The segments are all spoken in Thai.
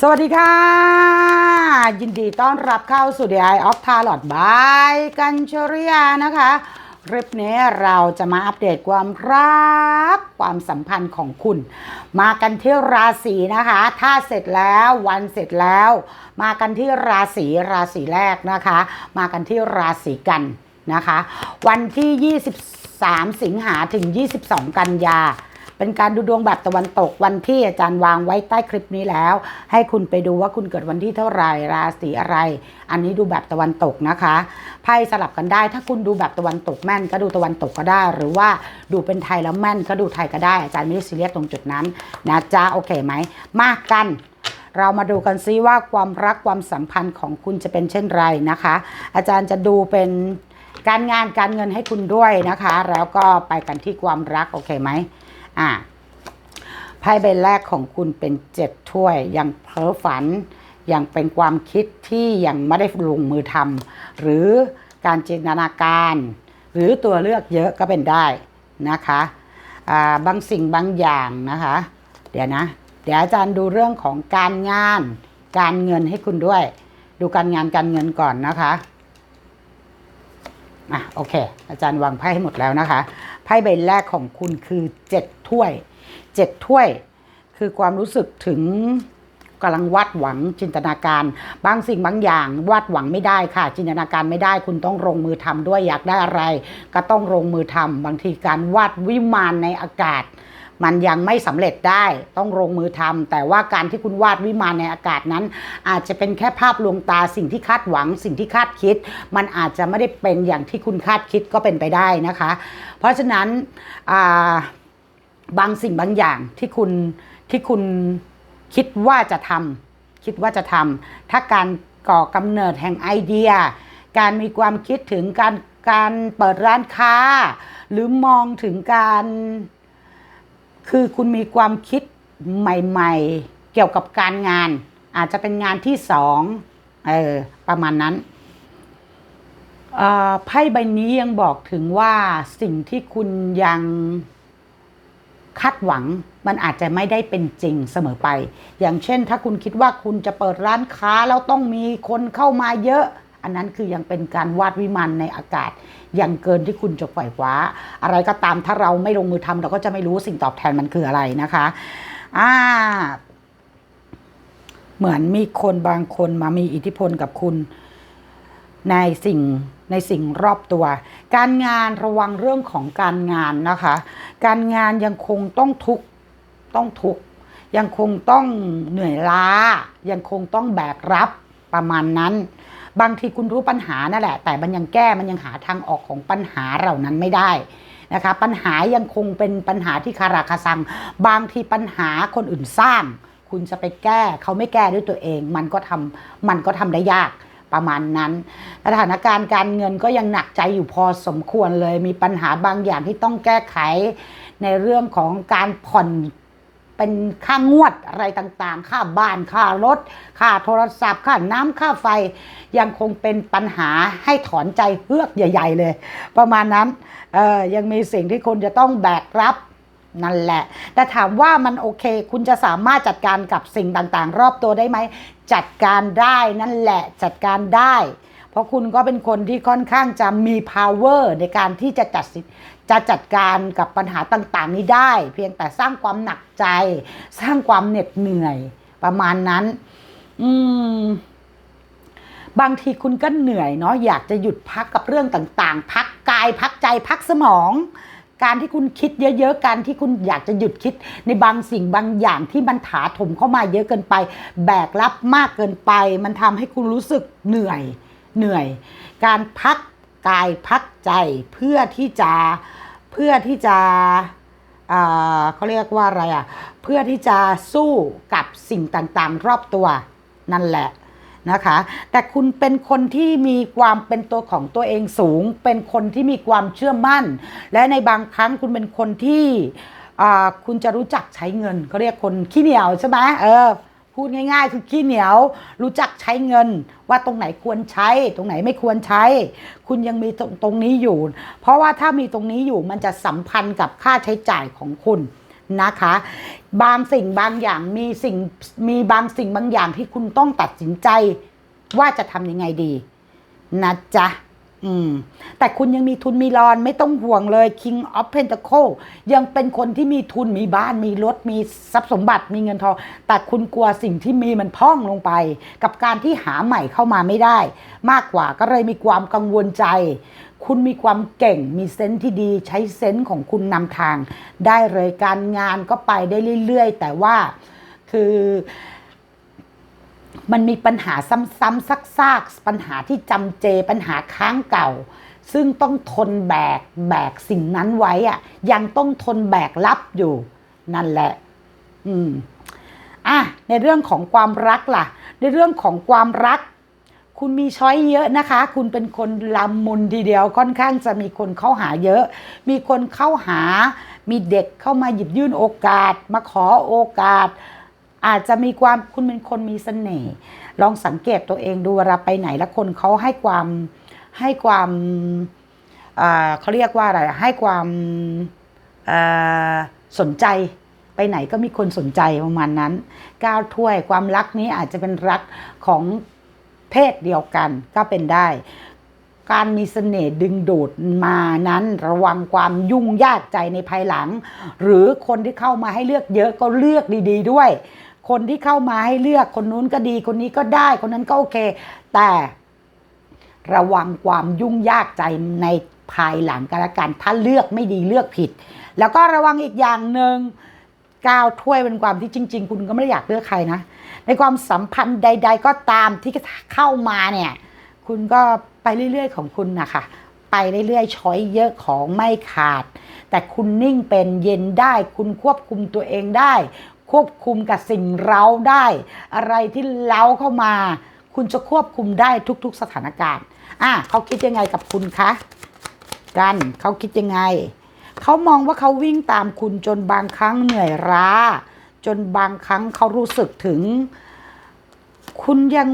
สวัสดีค่ะ ยินดีต้อนรับเข้าสู่ The Eye of Tarot by กัญชริยานะคะคลิปนี้เราจะมาอัปเดตความรัก ความสัมพันธ์ของคุณ มากันที่ราศีนะคะ ถ้าเสร็จแล้ววันเสร็จแล้ว มากันที่ราศีราศีแรกนะคะ มากันที่ราศีกันนะคะ วันที่ 23 สิงหาถึง 22 กันยา เป็นการดูดวงแบบตะวันตกวันที่อาจารย์วางไว้ใต้คลิปนี้แล้ว ให้คุณไปดูว่าคุณเกิดวันที่เท่าไหร่ราศีอะไร อันนี้ดูแบบตะวันตกนะคะไพ่สลับกันได้ ถ้าคุณดูแบบตะวันตกแม่น ก็ดูตะวันตกก็ได้ หรือว่าดูเป็นไทยแล้วแม่นก็ดูไทยก็ได้ อาจารย์ไม่ได้ซีเรียสตรงจุดนั้นนะจ๊ะโอเคไหมมากกันเรามาดูกันซิว่าความรักความสัมพันธ์ของคุณจะเป็นเช่นไรนะคะ อาจารย์จะดูเป็นการงานการเงินให้คุณด้วยนะคะ แล้วก็ไปกันที่ความรักโอเคไหม อะไพ่ใบแรกของคุณเป็นเจ็ดถ้วย ยังเพ้อฝัน ยังเป็นความคิดที่ยังไม่ได้ลงมือทำหรือการจินตนาการ หรือตัวเลือกเยอะก็เป็นได้นะคะบางสิ่งบางอย่างนะคะ เดี๋ยวนะ เดี๋ยวอาจารย์ดูเรื่องของการงาน การเงินให้คุณด้วย ดูการงานการเงินก่อนนะคะอะโอเค อาจารย์วางไพ่ให้หมดแล้วนะคะ ไพ่ใบแรกของคุณคือเจ็ดถ้วยเจ็ดถ้วย คือความรู้สึกถึงกำลังวาดหวังจินตนาการ บางสิ่งบางอย่างวาดหวังไม่ได้ค่ะ จินตนาการไม่ได้คุณต้องลงมือทำด้วยอยากได้อะไร ก็ต้องลงมือทำบางทีการวาดวิมานในอากาศ มันยังไม่สำเร็จได้ต้องลงมือทำแต่ว่าการที่คุณวาดวิมานในอากาศนั้น อาจจะเป็นแค่ภาพลวงตาสิ่งที่คาดหวัง สิ่งที่คาดคิด มันอาจจะไม่ได้เป็นอย่างที่คุณคาดคิดก็เป็นไปได้นะคะ เพราะฉะนั้นบางสิ่งบางอย่างที่คุณที่คุณคิดว่าจะทำคิดว่าจะทำถ้าการก่อกำเนิดแห่งไอเดีย การมีความคิดถึงการการเปิดร้านค้า หรือมองถึงการ คือคุณมีความคิดใหม่ๆ เกี่ยวกับการงาน อาจจะเป็นงานที่สองเออประมาณนั้นไพ่ใบนี้ยังบอกถึงว่าสิ่งที่คุณยังคาดหวังมันอาจจะไม่ได้เป็นจริงเสมอไป อย่างเช่น ถ้าคุณคิดว่าคุณจะเปิดร้านค้าแล้วต้องมีคนเข้ามาเยอะ อันนั้นคือยังเป็นการวาดวิมานในอากาศยังเกินที่คุณจะฝ่ายคว้า อะไรก็ตามถ้าเราไม่ลงมือทำเราก็จะไม่รู้สิ่งตอบแทนมันคืออะไรนะคะอ่าเหมือนมีคนบางคนมามีอิทธิพลกับคุณในสิ่งในสิ่งรอบตัว การงานระวังเรื่องของการงานนะคะ การงานยังคงต้องทุกต้องทุกยังคงต้องเหนื่อยล้า ยังคงต้องแบกรับประมาณนั้น บางทีคุณรู้ปัญหานั่นแหละ แต่มันยังแก้มันยังหาทางออกของปัญหาเหล่านั้นไม่ได้นะคะ ปัญหายังคงเป็นปัญหาที่คาราคาซัง บางทีปัญหาคนอื่นสร้าง คุณจะไปแก้เขาไม่แก้ด้วยตัวเอง มันก็ทำมันก็ทำได้ยากประมาณนั้น สถานการณ์การเงินก็ยังหนักใจอยู่พอสมควรเลย มีปัญหาบางอย่างที่ต้องแก้ไขในเรื่องของการผ่อน เป็นค่างวดอะไรต่างๆ ค่าบ้านค่ารถ ค่าโทรศัพท์ ค่าน้ำค่าไฟ ยังคงเป็นปัญหาให้ถอนใจเฮือกใหญ่ ๆ เลย ประมาณนั้นยังมีสิ่งที่คุณจะต้องแบกรับนั่นแหละ แต่ถามว่ามันโอเค คุณจะสามารถจัดการกับสิ่งต่างๆ รอบตัวได้ไหม จัดการได้นั่นแหละจัดการได้ เพราะคุณก็เป็นคนที่ค่อนข้างจะมี power ในการที่จะจัดสิ จะจัดการกับปัญหาต่างๆ นี้ได้ เพียงแต่สร้างความหนักใจ สร้างความเหน็ดเหนื่อยประมาณนั้น อืมบางทีคุณก็เหนื่อยเนาะอยากจะหยุดพักกับเรื่องต่างๆ พักกายพักใจพักสมอง การที่คุณคิดเยอะๆการที่คุณอยากจะหยุดคิดในบางสิ่งบางอย่างที่มันถาถมเข้ามาเยอะเกินไป แบกรับมากเกินไป มันทำให้คุณรู้สึกเหนื่อยเหนื่อย การพัก กายพักใจเพื่อที่จะเพื่อที่จะเขาเรียกว่าอะไรอะเพื่อที่จะสู้กับสิ่งต่างๆ รอบตัวนั่นแหละนะคะ แต่คุณเป็นคนที่มีความเป็นตัวของตัวเองสูง เป็นคนที่มีความเชื่อมั่น และในบางครั้งคุณเป็นคนที่คุณจะรู้จักใช้เงินเขาเรียกคนขี้เหนียวใช่ไหมเออ พูดง่ายๆ คือขี้เหนียว รู้จักใช้เงิน ว่าตรงไหนควรใช้ ตรงไหนไม่ควรใช้ คุณยังมีตรงตรงนี้อยู่ เพราะว่าถ้ามีตรงนี้อยู่มันจะสัมพันธ์กับค่าใช้จ่ายของคุณนะคะ บางสิ่งบางอย่างมีสิ่งมีบางสิ่งบางอย่างที่คุณต้องตัดสินใจ ว่าจะทำยังไงดีนะจ๊ะ อืม แต่คุณยังมีทุนมีรอนไม่ต้องห่วงเลย King of Pentacle ยังเป็นคนที่มีทุนมีบ้านมีรถมีทรัพย์สมบัติมีเงินทอง แต่คุณกลัวสิ่งที่มีมันพ่องลงไป กับการที่หาใหม่เข้ามาไม่ได้ มากกว่าก็เลยมีความกังวลใจ คุณมีความเก่งมีเซนส์ที่ดี ใช้เซนส์ของคุณนำทาง ได้เลยการงานก็ไปได้เรื่อยๆ แต่ว่าคือ มันมีปัญหาซ้ำๆซากๆปัญหาที่จำเจปัญหาค้างเก่า ซึ่งต้องทนแบกแบกสิ่งนั้นไว้อะยังต้องทนแบกรับอยู่ นั่นแหละ อืมอะในเรื่องของความรักล่ะ ในเรื่องของความรัก คุณมีช้อยเยอะนะคะ คุณเป็นคนลำมุนทีเดียวค่อนข้างจะมีคนเข้าหาเยอะ มีคนเข้าหา มีเด็กเข้ามาหยิบยื่นโอกาส มาขอโอกาส อาจจะมีความคุณเป็นคนมีเสน่ห์ลองสังเกตตัวเองดูเวลาไปไหนแล้วคนเขาให้ความให้ความเขาเรียกว่าอะไรให้ความสนใจไปไหนก็มีคนสนใจประมาณนั้นก้าวถ้วยความรักนี้อาจจะเป็นรักของเพศเดียวกันก็เป็นได้ การมีเสน่ห์ดึงดูดมานั้นระวังความยุ่งยากใจในภายหลัง หรือคนที่เข้ามาให้เลือกเยอะก็เลือกดี ๆด้วย คนที่เข้ามาให้เลือกคนนู้นก็ดี คนนี้ก็ได้คนนั้นก็โอเค แต่ระวังความยุ่งยากใจในภายหลังกันละกันถ้าเลือกไม่ดีเลือกผิด แล้วก็ระวังอีกอย่างหนึ่งก้าวถ้วยเป็นความที่จริง ๆ คุณก็ไม่ได้อยากเลือกใครนะ ในความสัมพันธ์ใด ๆ ก็ตามที่เข้ามาเนี่ย คุณก็ไปเรื่อย ๆ ของคุณนะคะไปเรื่อยๆช้อยเยอะของไม่ขาด แต่คุณนิ่งเป็นเย็นได้ คุณควบคุมตัวเองได้ ควบคุมกับสิ่งเร้าได้ อะไรที่เล้าเข้ามา คุณจะควบคุมได้ทุก ๆสถานการณ์อะเขาคิดยังไงกับคุณคะกันเขาคิดยังไง เขามองว่าเขาวิ่งตามคุณจนบางครั้งเหนื่อยล้า จนบางครั้งเขารู้สึกถึง คุณยัง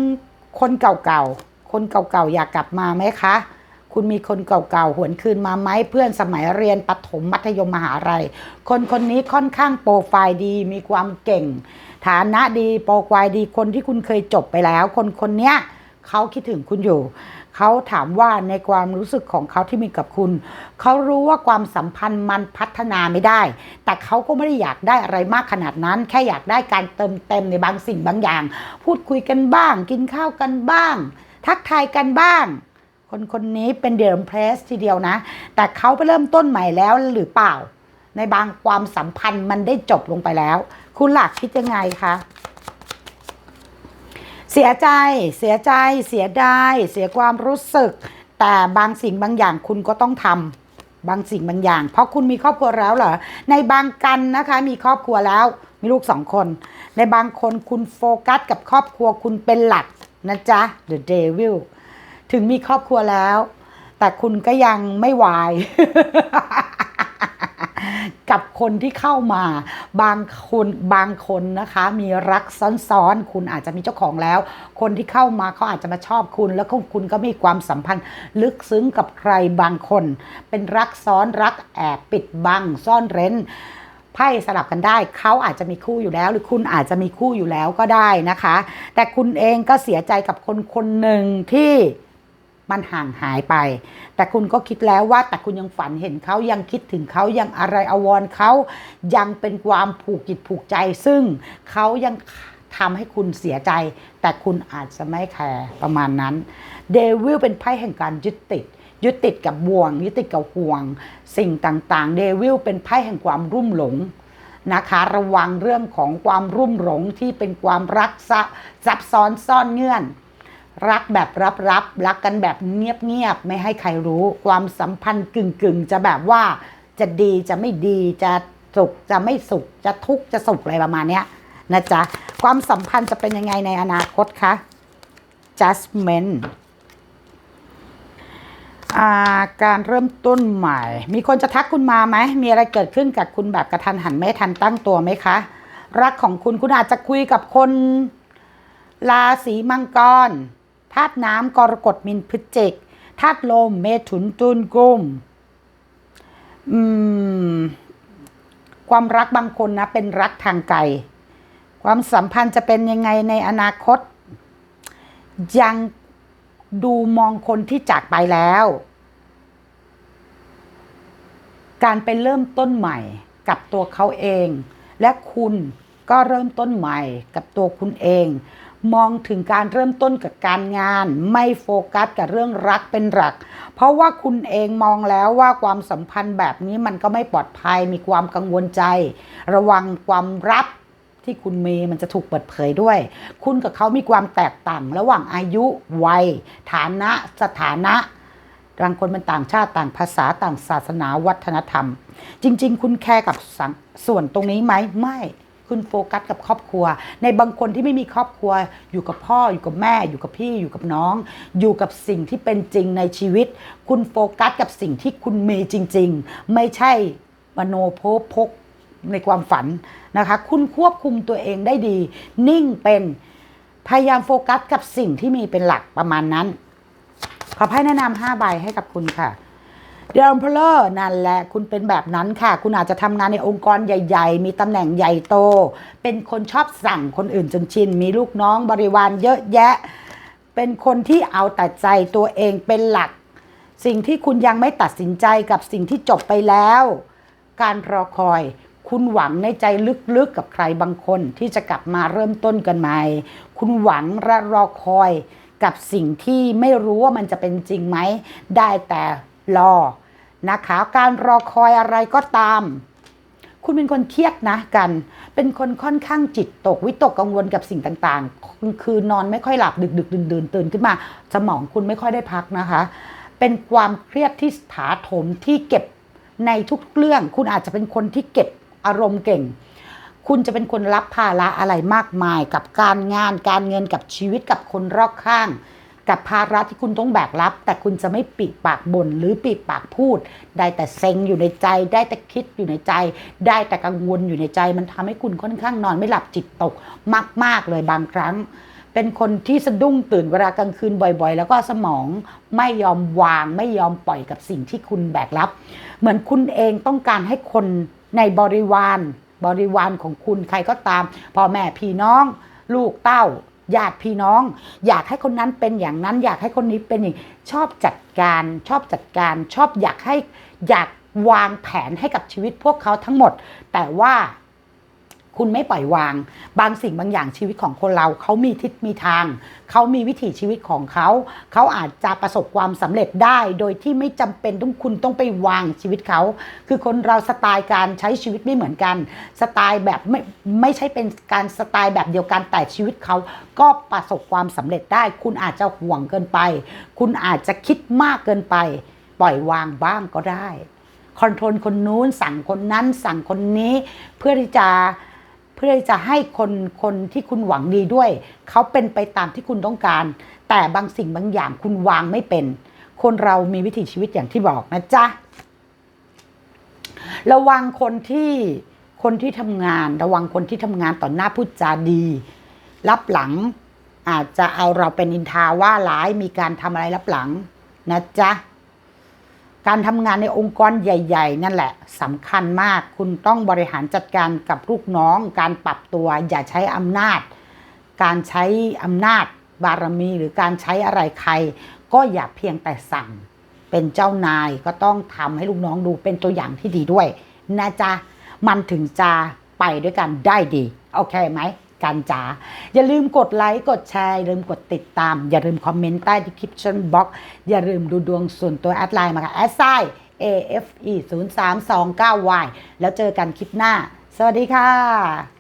คนเก่าๆคนเก่าๆอยากกลับมาไหมคะ คุณมีคนเก่าๆ หวนคืนมาไหมเพื่อนสมัยเรียนประถมมัธยมมหาลัย คนคนนี้ค่อนข้างโปรไฟล์ดี มีความเก่ง ฐานะดีโปรไฟล์ดีคนที่คุณเคยจบไปแล้ว คนคนเนี้ยเขาคิดถึงคุณอยู่ เขาถามว่าในความรู้สึกของเขาที่มีกับคุณ เขารู้ว่าความสัมพันธ์มันพัฒนาไม่ได้ แต่เขาก็ไม่ได้อยากได้อะไรมากขนาดนั้น แค่อยากได้การเติมเต็มในบางสิ่งบางอย่าง พูดคุยกันบ้าง กินข้าวกันบ้าง ทักทายกันบ้าง คนคนนี้เป็นเด e มเพรสทีเดียวนะ แต่เขาไปเริ่มต้นใหม่แล้วหรือเปล่า ในบางความสัมพันธ์มันได้จบลงไปแล้ว คุณหลักคิดยังไงคะเสียใจเสียใจเสียดายเสียความรู้สึก แต่บางสิ่งบางอย่างคุณก็ต้องทำบางสิ่งบางอย่าง เพราะคุณมีครอบครัวแล้วเหรอ ในบางกันนะคะมีครอบครัวแล้วมีลูกสองคน ในบางคนคุณโฟกัสกับครอบครัวคุณเป็นหลักนะจ๊ะ The Devil ถึงมีครอบครัวแล้ว แต่คุณก็ยังไม่วาย กับคนที่เข้ามา บางคนบางคนนะคะ มีรักซ้อนๆ คุณอาจจะมีเจ้าของแล้ว คนที่เข้ามาเขาอาจจะมาชอบคุณ แล้วก็คุณก็มีความสัมพันธ์ ลึกซึ้งกับใครบางคน เป็นรักซ้อนรักแอบปิดบังซ่อนเร้นไพ่สลับกันได้ เขาอาจจะมีคู่อยู่แล้ว หรือคุณอาจจะมีคู่อยู่แล้วก็ได้นะคะ แต่คุณเองก็เสียใจกับคนคนหนึ่งที่ มันห่างหายไป แต่คุณก็คิดแล้วว่าแต่คุณยังฝันเห็นเขายังคิดถึงเขายังอะไรอาวรเขายังเป็นความผูกจิตผูกใจ ซึ่งเขายังทำให้คุณเสียใจ แต่คุณอาจจะไม่แคร์ประมาณนั้นเดวิลเป็นไพ่แห่งการยึดติดยึดติดกับบ่วงยึดติดกับห่วง สิ่งต่างๆ เดวิลเป็นไพ่แห่งความรุ่มหลงนะคะ ระวังเรื่องของความรุ่มหลงที่เป็นความรักซับซ้อนซ่อนเงื่อน รักแบบรับรับรักกันแบบเงียบๆไม่ให้ใครรู้ ความสัมพันธ์กึ่งๆจะแบบว่าจะดีจะไม่ดีจะสุขจะไม่สุขจะทุกข์จะสุขอะไรประมาณเนี้ยนะจ๊ะ ความสัมพันธ์จะเป็นยังไงในอนาคตคะ judgment าการเริ่มต้นใหม่ มีคนจะทักคุณมาไหม มีอะไรเกิดขึ้นกับคุณแบบกระทันหันไม่ทันตั้งตัวไหมคะ รักของคุณคุณอาจจะคุยกับคนราศีมังกร ธาตุน้ำกรกฎมินพฤศจิกธาตุลมเมถุนตุลกุมอืมความรักบางคนนะเป็นรักทางไกล ความสัมพันธ์จะเป็นยังไงในอนาคต ยังดูมองคนที่จากไปแล้ว การไปเริ่มต้นใหม่กับตัวเขาเอง และคุณก็เริ่มต้นใหม่กับตัวคุณเอง มองถึงการเริ่มต้นกับการงาน ไม่โฟกัสกับเรื่องรักเป็นหลัก เพราะว่าคุณเองมองแล้วว่าความสัมพันธ์แบบนี้มันก็ไม่ปลอดภัยมีความกังวลใจ ระวังความรับที่คุณมีมันจะถูกเปิดเผยด้วย คุณกับเขามีความแตกต่างระหว่างอายุวัย ฐานะสถานะบางคนเป็นต่างชาติต่างภาษาต่างศาสนาวัฒนธรรม จริง ๆ คุณแคร์กับสส่วนตรงนี้ไหมไม่ คุณโฟกัสกับครอบครัว ในบางคนที่ไม่มีครอบครัว อยู่กับพ่ออยู่กับแม่อยู่กับพี่อยู่กับน้อง อยู่กับสิ่งที่เป็นจริงในชีวิต คุณโฟกัสกับสิ่งที่คุณมีจริง ๆ ไม่ใช่มโนโพพกในความฝันนะคะ คุณควบคุมตัวเองได้ดี นิ่งเป็นพยายามโฟกัสกับสิ่งที่มีเป็นหลักประมาณนั้น ขอไพ่แนะนำห้าใบให้กับคุณค่ะ เดลเพลอร์นั่นแหละคุณเป็นแบบนั้นค่ะ คุณอาจจะทำงานในองค์กรใหญ่ ๆ มีตำแหน่งใหญ่โต เป็นคนชอบสั่งคนอื่นจนชิน มีลูกน้องบริวารเยอะแยะ เป็นคนที่เอาแต่ใจตัวเองเป็นหลัก สิ่งที่คุณยังไม่ตัดสินใจกับสิ่งที่จบไปแล้ว การรอคอยคุณหวังในใจลึกๆกับใครบางคนที่จะกลับมาเริ่มต้นกันใหม่ คุณหวังและรอคอยกับสิ่งที่ไม่รู้ว่ามันจะเป็นจริงไหม ได้แต่รอ นะคะการรอคอยอะไรก็ตาม คุณเป็นคนเครียดนะกัน เป็นคนค่อนข้างจิตตก วิตกกังวลกับสิ่งต่างๆ คือนอนไม่ค่อยหลับดึกดึกดื่นดื่นตื่นขึ้นมาสมองคุณไม่ค่อยได้พักนะคะ เป็นความเครียดที่ถาโถมที่เก็บในทุกเรื่อง คุณอาจจะเป็นคนที่เก็บอารมณ์เก่ง คุณจะเป็นคนรับภาระอะไรมากมายกับการงานการเงินกับชีวิตกับคนรอบข้าง กับภาระที่คุณต้องแบกรับ แต่คุณจะไม่ปิปากบ่นหรือปิปากพูด ได้แต่เซ็งอยู่ในใจ ได้แต่คิดอยู่ในใจ ได้แต่กังวลอยู่ในใจ มันทำให้คุณค่อนข้างนอนไม่หลับจิตตกมาก ๆเลยบางครั้ง เป็นคนที่สะดุ้งตื่นเวลากลางคืนบ่อยๆ แล้วก็สมองไม่ยอมวางไม่ยอมปล่อยกับสิ่งที่คุณแบกรับ เหมือนคุณเองต้องการให้คนในบริวารบริวารของคุณใครก็ตามพ่อแม่พี่น้อง ลูกเต้า ญาติพี่น้อง อยากให้คนนั้นเป็นอย่างนั้น อยากให้คนนี้เป็นอย่างชอบจัดการชอบจัดการชอบอยากให้อยากวางแผนให้กับชีวิตพวกเขาทั้งหมด แต่ว่า คุณไม่ปล่อยวาง บางสิ่งบางอย่างชีวิตของคนเราเขามีทิศมีทาง เขามีวิถีชีวิตของเขา เขาอาจจะประสบความสำเร็จได้ โดยที่ไม่จำเป็นต้องคุณต้องไปวางชีวิตเขา คือคนเราสไตล์การใช้ชีวิตไม่เหมือนกัน สไตล์แบบไม่ไม่ใช่เป็นการสไตล์แบบเดียวกันแต่ชีวิตเขาก็ประสบความสำเร็จได้ คุณอาจจะห่วงเกินไป คุณอาจจะคิดมากเกินไป ปล่อยวางบ้างก็ได้คอนโทรลคนนู้นสั่งคนนั้นสั่งคนนี้เพื่อที่จะ พื่อที่จะให้คนคนที่คุณหวังดีด้วย เขาเป็นไปตามที่คุณต้องการ แต่บางสิ่งบางอย่างคุณวางไม่เป็น คนเรามีวิถีชีวิตอย่างที่บอกนะจ๊ะระวังคนที่คนที่ทำงาน ระวังคนที่ทำงานต่อหน้าพูดจาดี รับหลังอาจจะเอาเราเป็นอินทาว่าร้ายมีการทำอะไรรับหลังนะจ๊ะ การทำงานในองค์กรใหญ่ ๆ นั่นแหละสำคัญมาก คุณต้องบริหารจัดการกับลูกน้อง การปรับตัว อย่าใช้อำนาจ การใช้อำนาจบารมีหรือการใช้อะไรใคร ก็อย่าเพียงแต่สั่ง เป็นเจ้านายก็ต้องทำให้ลูกน้องดูเป็นตัวอย่างที่ดีด้วยนะจ๊ะมันถึงจะไปด้วยกันได้ดี โอเคไหม กันจ๋าอย่าลืมกดไลค์กดแชร์อย่าลืมกดติดตาม อย่าลืมคอมเมนต์ใต้ดีคลิปชั่นบ็อกอย่าลืมดูดวงส่วนตัวแอดไลน์มาค่ะแอดไซ AFE 0 3 2 9 Y แล้วเจอกันคลิปหน้า สวัสดีค่ะ